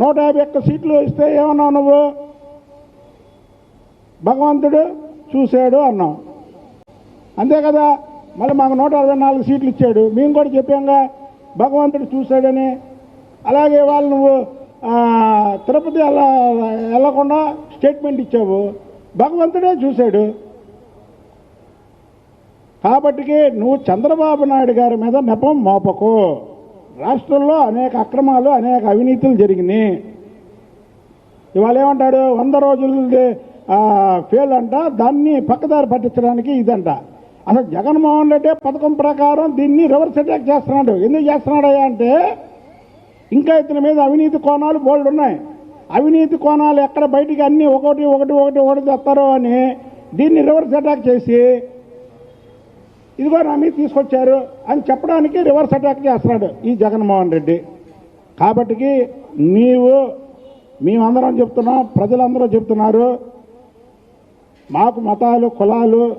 నూట యాభై ఒక్క సీట్లు ఇస్తే ఏమన్నావు నువ్వు? భగవంతుడు చూశాడు అన్నావు. అంతే కదా మళ్ళీ మాకు నూట అరవై నాలుగు సీట్లు ఇచ్చాడు. మేము కూడా చెప్పాంగా భగవంతుడు చూశాడని. అలాగే వాళ్ళు నువ్వు తిరుపతి వెళ్ళ వెళ్ళకుండా స్టేట్మెంట్ ఇచ్చావు. భగవంతుడే చూశాడు. కాబట్టికి నువ్వు చంద్రబాబు నాయుడు గారి మీద నెపం మోపకు. రాష్ట్రంలో అనేక అక్రమాలు అనేక అవినీతులు జరిగినాయి. ఇవాళ ఏమంటాడు? వంద రోజులది ఫెయిల్ అంట. దాన్ని పక్కదారి పట్టించడానికి ఇదంట. అసలు జగన్మోహన్ రెడ్డి పథకం ప్రకారం దీన్ని రివర్స్ అటాక్ చేస్తున్నాడు. ఎందుకు చేస్తున్నాడయ్యా అంటే ఇంకా ఇతని మీద అవినీతి కోణాలు బోల్డ్ ఉన్నాయి. అవినీతి కోణాలు ఎక్కడ బయటికి అన్ని ఒకటి ఒకటి ఒకటి ఒకటి తెస్తారో అని దీన్ని రివర్స్ అటాక్ చేసి ఇదిగో నా మీద తీసుకొచ్చారు అని చెప్పడానికి రివర్స్ అటాక్ చేస్తున్నాడు ఈ జగన్మోహన్ రెడ్డి. కాబట్టికి నీవు మేమందరం చెప్తున్నాం ప్రజలందరూ చెప్తున్నారు మాకు మతాలు కులాలు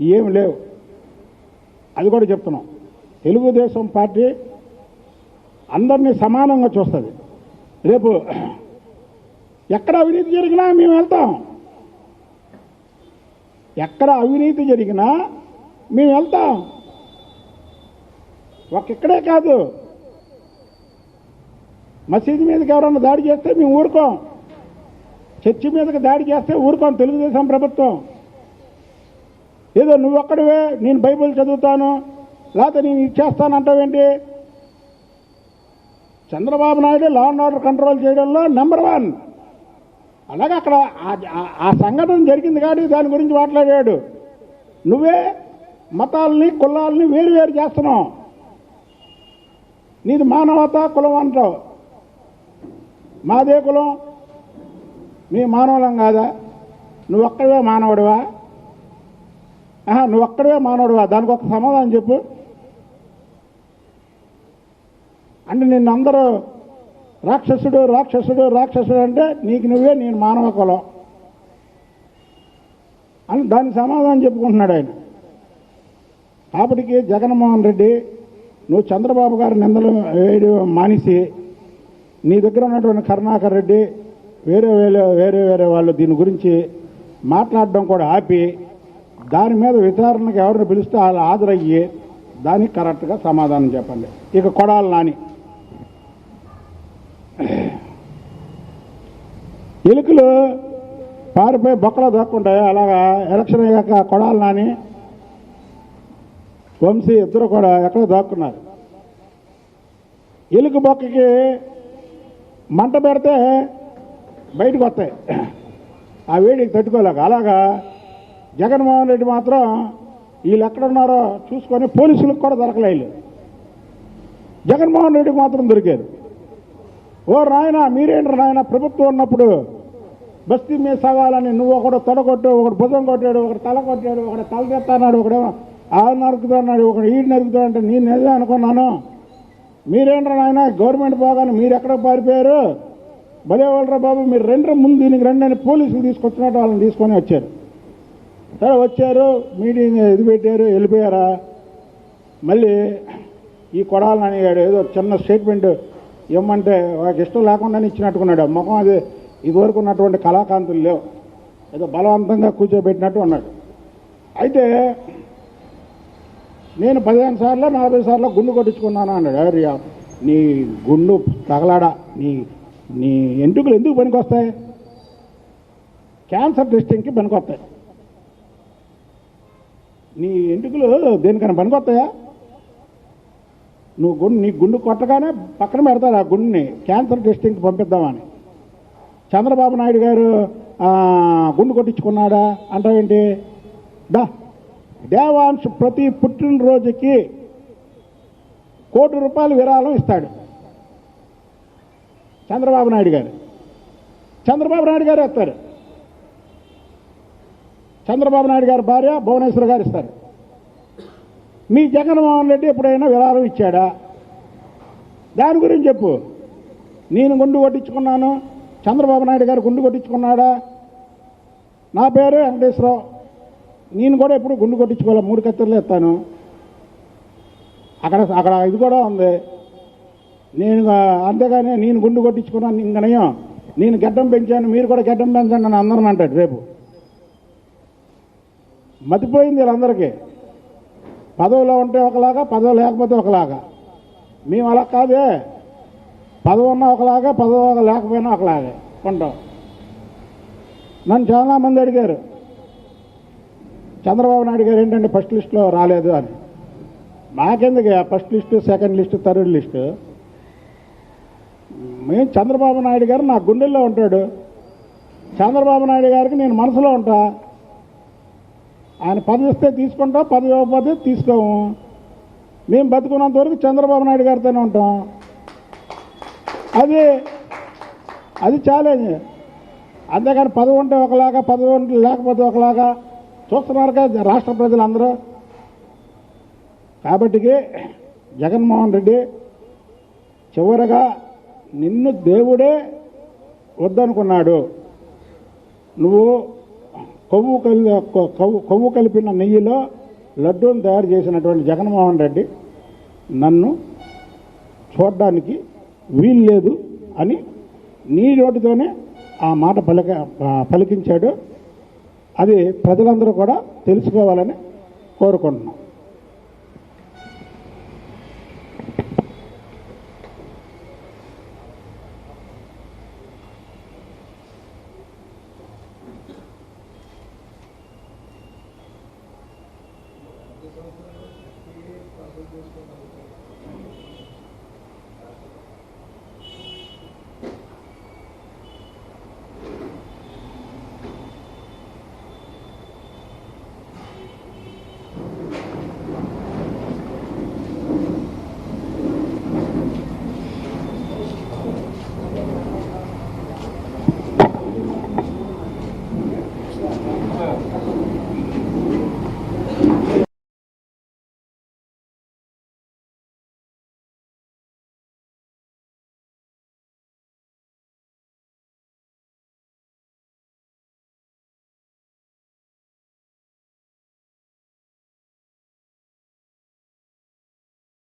ఏమి లేవు. అది కూడా చెప్తున్నాం. తెలుగుదేశం పార్టీ అందరినీ సమానంగా చూస్తుంది. రేపు ఎక్కడ అవినీతి జరిగినా మేము వెళ్తాం. ఎక్కడ అవినీతి జరిగినా మేము వెళ్తాం. ఒక్కడే ఇక్కడే కాదు. మసీదు మీదకి ఎవరన్నా దాడి చేస్తే మేము ఊరుకోం. చర్చి మీదకి దాడి చేస్తే ఊరుకోం తెలుగుదేశం ప్రభుత్వం. ఏదో నువ్వు నేను బైబిల్ చదువుతాను లేకపోతే నేను ఇచ్చేస్తాను అంటావేంటి? Chandrababu Naidu law and order control చేయడంలో నెంబర్ వన్ అలాగే అక్కడ ఆ- ఆ సంఘటన జరిగింది కాబట్టి దాని గురించి మాట్లాడాడు. నువ్వే మతాలని కులాలని వేరు వేరు చేస్తున్నావు నీది మానవత కులం అంటావు. మాదే కులం? మీ మానవులం కాదా? నువ్వు ఒక్కడివే మానవుడివా? ఆహా, నువ్వు మానవుడివా? దానికి ఒక సమాధానం చెప్పు. అంటే నిన్ను అందరూ రాక్షసుడు రాక్షసుడు రాక్షసుడు అంటే నీకు నువ్వే నేను మానవ కులం. అని దానికి సమాధానం చెప్పుకుంటున్నాడు ఆయన. అప్పటికి జగన్మోహన్ రెడ్డి నువ్వు చంద్రబాబు గారి నిందలు వేయడం మానేసి నీ దగ్గర ఉన్నటువంటి కరుణాకర్ రెడ్డి వేరే వేరే వేరే వేరే వాళ్ళు దీని గురించి మాట్లాడడం కూడా ఆపి దాని మీద విచారణకు ఎవరిని పిలిస్తే వాళ్ళు హాజరయ్యి దానికి కరెక్ట్గా సమాధానం చెప్పండి. ఇక కొడాలి నాని. ఎలుకలు పారిపోయి బొక్కలో దాక్కుంటాయి? అలాగా ఎలక్షన్ అయ్యాక కొడాలి నాని వంశీ ఇద్దరు కూడా ఎక్కడ దాక్కున్నారు. ఎలుగు బొక్కకి మంట పెడితే బయటకు వస్తాయి. ఆ వేడికి తట్టుకోలేక. అలాగా జగన్మోహన్ రెడ్డి మాత్రం వీళ్ళు ఎక్కడున్నారో చూసుకొని పోలీసులకు కూడా దొరకలేదు జగన్మోహన్ రెడ్డికి మాత్రం దొరికారు. ఓ నాయన మీరేంటి నాయన ప్రభుత్వం ఉన్నప్పుడు బస్తీ మీద సవాలని నువ్వు ఒకడు తొడగొట్టు ఒకడు భుజం కొట్టాడు ఒకడు తల కొట్టాడు ఒకడు తల తెస్తాడు ఒకడేమో ఆ నరుకుతున్నాడు ఒకడు ఈడు నరుకుతా అంటే నేను నిజం అనుకున్నాను. మీరేంట్రా నాయన గవర్నమెంట్ పోగానే మీరు ఎక్కడ పారిపోయారు? భలే వాళ్ళరా బాబు మీరు రెండు ముందు దీనికి రెండు అని పోలీసులు తీసుకొచ్చినట్టు వాళ్ళని తీసుకొని వచ్చారు. సరే వచ్చారు మీటింగ్ ఇది పెట్టారు వెళ్ళిపోయారా? మళ్ళీ ఈ కొడాలని అడిగాడు ఏదో చిన్న స్టేట్మెంట్ ఇవ్వమంటే వాళ్ళకి ఇష్టం లేకుండానే ఇచ్చినట్టుకున్నాడు. ముఖం అది ఇదివరకు ఉన్నటువంటి కళాకాంతులు లేవు. ఏదో బలవంతంగా కూర్చోబెట్టినట్టు ఉన్నాడు. అయితే నేను పదిహేను సార్లు నలభై సార్లు గుండు కొట్టించుకున్నాను అన్నాడు. ఎవరియా నీ గుండు తగలాడా? నీ నీ ఎంటుకలు ఎందుకు పనికొస్తాయి? క్యాన్సర్ టెస్టింగ్కి పనికొస్తాయి. నీ ఎంటుకలు దేనికైనా పనికొస్తాయా? నువ్వు గుండు నీ గుండు కొట్టగానే పక్కన పెడతారు ఆ గుండుని. క్యాన్సర్ టెస్టింగ్కి పంపిద్దామని. చంద్రబాబు నాయుడు గారు గుండు కొట్టించుకున్నాడా? అంటావేంటి? దా దేవాంశ్ ప్రతి పుట్టినరోజుకి కోటి రూపాయలు విరాళం ఇస్తాడు. చంద్రబాబు నాయుడు గారు. చంద్రబాబు నాయుడు గారు ఇస్తారు చంద్రబాబు నాయుడు గారి భార్య భువనేశ్వర్ గారు ఇస్తారు. మీ జగన్మోహన్ రెడ్డి ఎప్పుడైనా విరాళం ఇచ్చాడా? దాని గురించి చెప్పు. నేను గుండు కొట్టించుకున్నాను. చంద్రబాబు నాయుడు గారు గుండు కొట్టించుకున్నాడా? నా పేరు వెంకటేశ్వరరావు. నేను కూడా ఎప్పుడు గుండు కొట్టించుకోవాలి మూడు కత్తెరలు ఎత్తాను. అక్కడ అక్కడ ఇది కూడా ఉంది. నేను ఆ, అంతేగాని నేను గుండు కొట్టించుకున్నాను ఇంకనయ్యో నేను గడ్డం పెంచాను మీరు కూడా గడ్డం పెంచండి అని అందరం అంటాడు రేపు. మతిపోయింది వీళ్ళందరికీ. పదవిలో ఉంటే ఒకలాగా పదవి లేకపోతే ఒకలాగా. మేము అలా కాదే. పదవి ఉన్నా ఒకలాగా పదవి లేకపోయినా ఒకలాగే. ఉంటాం. నన్ను చాలా మంది అడిగారు చంద్రబాబు నాయుడు గారు ఏంటంటే ఫస్ట్ లిస్టులో రాలేదు అని. మాకెందుకు first list second list third list మేము చంద్రబాబు నాయుడు గారు నా గుండెల్లో ఉంటాడు. చంద్రబాబు నాయుడు గారికి నేను మనసులో ఉంటా. ఆయన పదవి ఇస్తే తీసుకుంటాం పదవి ఇవ్వకపోతే తీసుకోము. మేము బతుకున్నంత వరకు చంద్రబాబు నాయుడు గారితోనే ఉంటాం. అది అది ఛాలెంజ్ అంతేకాని పదవి ఉంటే ఒకలాగా పదవి ఉంటే లేకపోతే ఒకలాగా చూస్తున్నారు కదా రాష్ట్ర ప్రజలందరూ. కాబట్టి జగన్మోహన్ రెడ్డి చివరగా నిన్ను దేవుడే వద్దనుకున్నాడు. నువ్వు కొవ్వు కలి కొవ్వు కొవ్వు కలిపిన నెయ్యిలో లడ్డూని తయారు చేసినటువంటి జగన్మోహన్ రెడ్డి నన్ను చూడడానికి వీలు లేదు అని నీ నోటితోనే ఆ మాట పలిక పలికించాడు. అది ప్రజలందరూ కూడా తెలుసుకోవాలని కోరుకుంటున్నాం.